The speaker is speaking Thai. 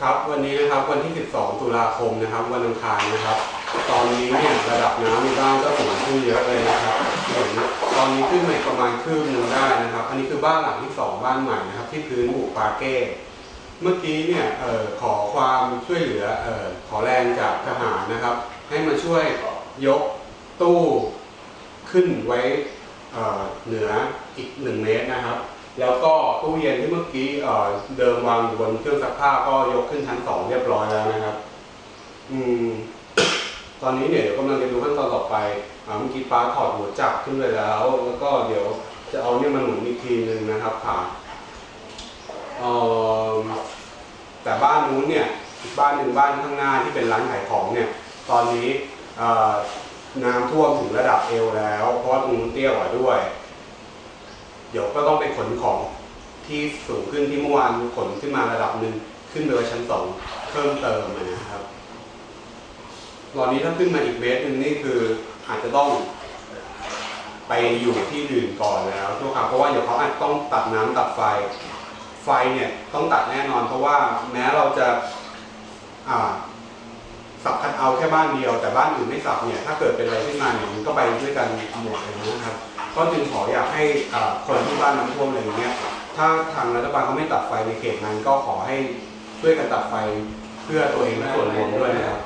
ครับวันนี้นะครับวันที่ 12 ตุลาคมนะครับวันอังคารนะครับ ตอนนี้เนี่ยระดับน้ำในบ้านก็สูงขึ้นเยอะเลยนะครับเห็นตอนนี้ขึ้นมาอีกประมาณครึ่งหนึงได้นะครับ อันนี้คือบ้านหลังที่สองบ้านใหม่นะครับ ที่พื้นบุกปาเก้เมื่อกี้เนี่ยออขอความช่วยเหลือออขอแรงจากทหารนะครับ ให้มาช่วยยกตู้ขึ้นไว้เออเหนืออีกหนึ่งเมตรนะครับ แล้วก็ตู้เย็นที่เมื่อกี้เดิมวางอยู่บนเครื่องซักผ้าก็ยกขึ้นชั้นสองเรียบร้อยแล้วนะครับ อืม ตอนนี้เนี่ยเดี๋ยวกำลังจะดูขั้นตอนต่อไปเมื่อกี้ป้าถอดหัวจักรขึ้นไปแล้ว แล้วก็เดี๋ยวจะเอาเนี่ยมาหนุนอีกทีหนึ่งนะครับค่ะแต่บ้านนู้นเนี่ยบ้านหนึ่งบ้านข้างหน้าที่เป็นร้านขายของเนี่ย ตอนนี้น้ำท่วมถึงระดับเอวแล้ว เพราะว่าตรงนู้นเตี้ยกว่าด้วย เดี๋ยวก็ต้องไปขนของที่สูงขึ้นที่เมื่อวานขนขึ้นมาระดับหนึ่งขึ้นไปไว้ชั้นสองเพิ่มเติมนะครับตอนนี้ถ้าขึ้นมาอีกเมตรหนึ่งนี่คืออาจจะต้องไปอยู่ที่อื่นก่อนแล้วทุกครั้งเพราะว่าเดี๋ยวเขาอาจต้องตัดน้ำตัดไฟ ไฟเนี่ยต้องตัดแน่นอน เพราะว่าแม้เราจะอ่าสับคัดเอาแค่บ้านเดียว แต่บ้านอื่นไม่สับเนี่ยถ้าเกิดเป็นอะไรขึ้นมาเนี่ยมันก็ไปด้วยกันหมดเลยนะครับ ก็จึงขออยากให้คนที่บ้านน้ำท่วมอะไรอย่างเงี้ยถ้าทางรัฐบาลเขาไม่ตัดไฟในเขตนั้น ก็ขอให้ช่วยกันตัดไฟเพื่อตัวเองและส่วนรวมด้วยนะครับ